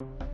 you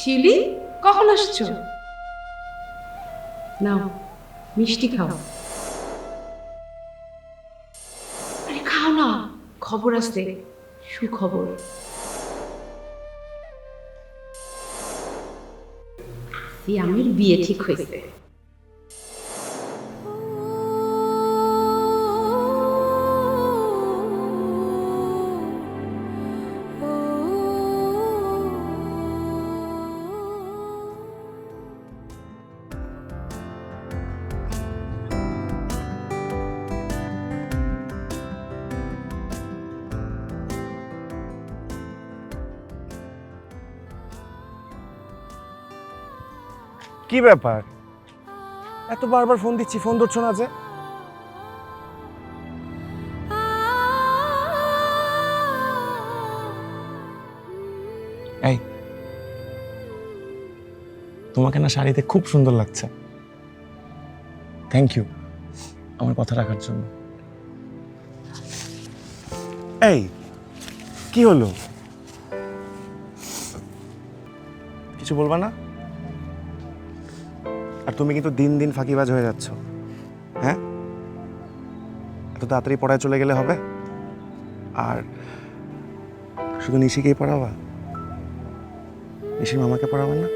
শিউলি কখন আসছো? নাও মিষ্টি খাও। আরে খাও না খবর আসতে সুখবর। সিয়ামের বিয়ে ঠিক হয়েছে। কি ব্যাপার? এত বারবার ফোন দিচ্ছি ফোন ধরছো না যে। এই তোমাকে না শাড়িতে খুব সুন্দর লাগছে। থ্যাংক ইউ আমার কথা রাখার জন্য। এই কি হলো? কিছু বলবা না? আর তুমি কিন্তু দিন দিন ফাঁকিবাজ হয়ে যাচ্ছ। হ্যাঁ? এত তাড়াতাড়ি পড়ায় চলে গেলে হবে? আর শুধু নিশিকেই পড়াবা? নিশির মামাকে পড়াবা না?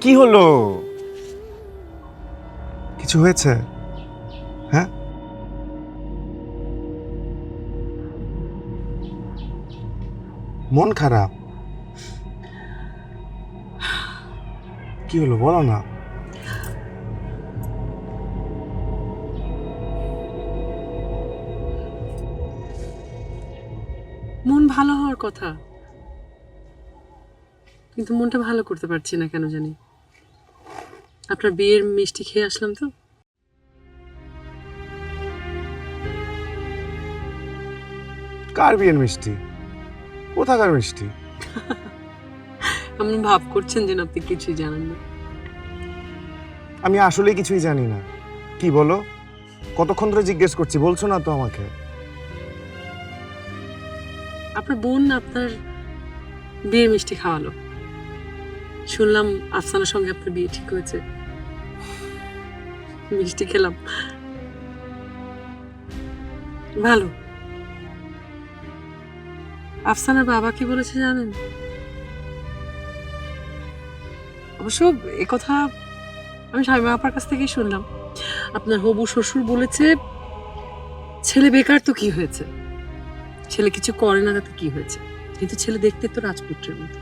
কি হলো? কিছু হয়েছে? হ্যাঁ? মন খারাপ। কি হলো? বলো না। মন ভালো হওয়ার কথা। কিন্তু মনটা ভালো করতে পারছি না কেন জানি। আপনার বিয়ের মিষ্টি খেয়ে আসলাম তো। কার বিয়ের মিষ্টি? কোথাকার মিষ্টি? আপনি ভাব করছেন যেন আপনি কিছুই জানেন না। আমি আসলে কিছুই জানি না। কি বলো? কতক্ষণ ধরে জিজ্ঞেস করছি বলছো না তো আমাকে? আপনার বোন আপনার বিয়ের মিষ্টি খাওয়ালো। শুনলাম আফসানার সঙ্গে আপনার বিয়ে ঠিক হয়েছে। মিষ্টি খেলাম। ভালো। আফসানার বাবা কি বলেছে জানেন? অবশ্য কথা আমি শামিমা আপার কাছ থেকেই শুনলাম। আপনার হবু শ্বশুর বলেছে, ছেলে বেকার তো কি হয়েছে? ছেলে কিছু করে না তাতে কি হয়েছে? কিন্তু ছেলে দেখতে তো রাজপুত্রের মতো।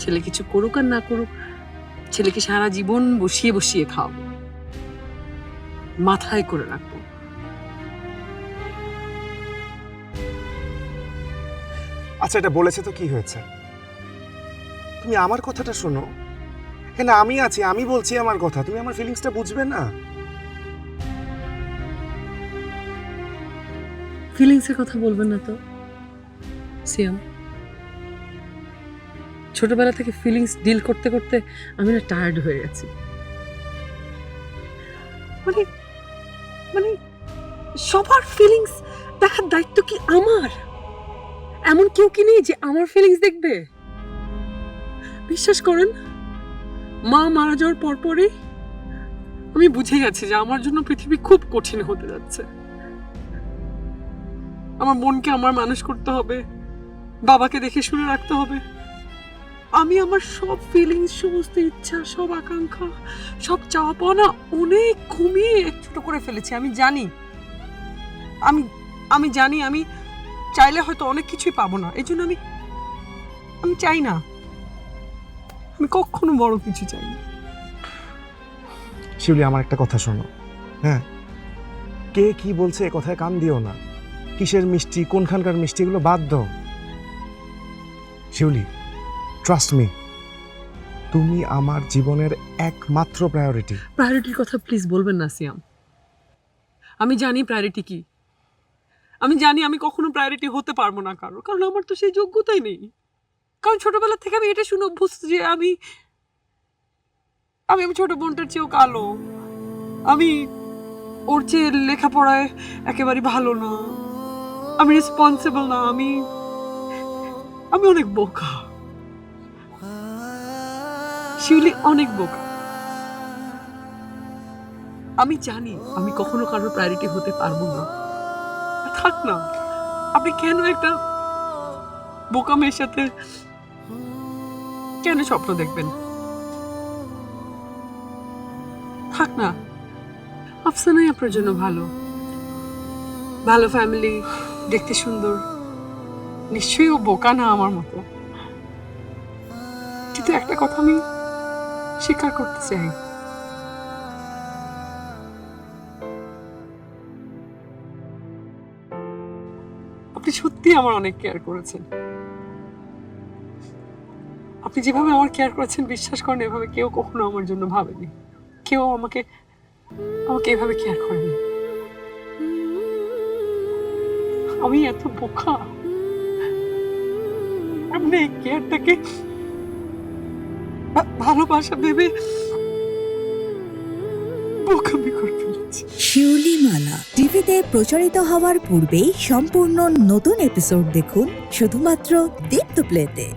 ছেলে কিছু করুক আর না করুক, ছেলেকে সারা জীবন বসিয়ে বসিয়ে খাওয়াবো। মাথায় করে রাখব। আচ্ছা এটা বলেছে তো কি হয়েছে? তুমি আমার কথাটা শোনো। না, আমি আছি, আমি বলছি আমার কথা। তুমি আমার ফিলিংসটা বুঝবে না? ফিলিংসের কথা বলবেন না তো? সিয়াম ছোটবেলা থেকে ফিলিংস ডিল করতে করতে আমি না টায়ার্ড হয়ে গেছি। মানে মানে সবার ফিলিংস দেখার দায়িত্ব কি আমার? এমন কেউ কি নেই যে আমার ফিলিংস দেখবে? বিশ্বাস করেন মা মারা যাওয়ার পরপরই আমি বুঝে গেছি যে আমার জন্য পৃথিবী খুব কঠিন হতে যাচ্ছে। আমার বোনকে আমার মানুষ করতে হবে, বাবাকে দেখে শুনে রাখতে হবে। আমি আমার সব ফিলিংস সমস্ত ইচ্ছা, সব আকাঙ্ক্ষা, সব চাওয়া পাওয়া অনেক কমিয়ে ছোট করে ফেলেছি। আমি জানি, আমি আমি জানি আমি চাইলে হয়তো অনেক কিছুই পাবো না। এই জন্য আমি আমি চাই না। আমি কখনো বড় কিছু চাই না শিউলি আমার একটা কথা শোনো। হ্যাঁ? কে কি বলছে এ কথায় কান দিও না। কিসের মিষ্টি কোনখানকার মিষ্টি এগুলো বাদ দাও। শিউলি ট্রাস্ট মি তুমি আমার জীবনের একমাত্র প্রায়োরিটি প্রায়োরিটির কথা প্লিজ বলবেন না সিয়াম। আমি জানি প্রায়োরিটি কি। আমি জানি আমি কখনো প্রায়োরিটি হতে পারব না কারও কারণ আমার তো সেই যোগ্যতাই নেই। কারণ ছোটবেলা থেকে আমি এটা শুনে অভ্যস্ত যে আমি আমি আমি ছোট বোনটার চেয়েও কালো। আমি ওর চেয়ে লেখাপড়ায় একেবারে ভালো না। আমি রেসপন্সিবল না। আমি আমি অনেক বোকা। শিউলি অনেক বোকা। আমি জানি আমি কখনো কারোর প্রায়োরিটি হতে পারব না। থাক না। আপনি কেন একটা বোকা মেয়ের সাথে কেন স্বপ্ন দেখবেন? থাক না। আফসানাই আপনার জন্য ভালো। ভালো ফ্যামিলি দেখতে সুন্দর। নিশ্চয়ই ও বোকা না আমার মতো। কিন্তু একটা কথা আমি স্বীকার করতে চাই। আপনি সত্যি আমার অনেক কেয়ার করেছেন। আপনি যেভাবে আমার কেয়ার করেছেন, বিশ্বাস করেন, এভাবে কেউ কখনো আমার জন্য ভাবেনি। কেউ আমাকে আমাকে এভাবে কেয়ার করেনি। আমি এত বোকা। আপনি এই কেয়ারটাকে ভালোবাসা ভেবে বোকামি করে ফেলেছি শিউলিমালা টিভিতে প্রচারিত হওয়ার পূর্বেই সম্পূর্ণ নতুন এপিসোড দেখুন শুধুমাত্র দীপ্ত প্লেতে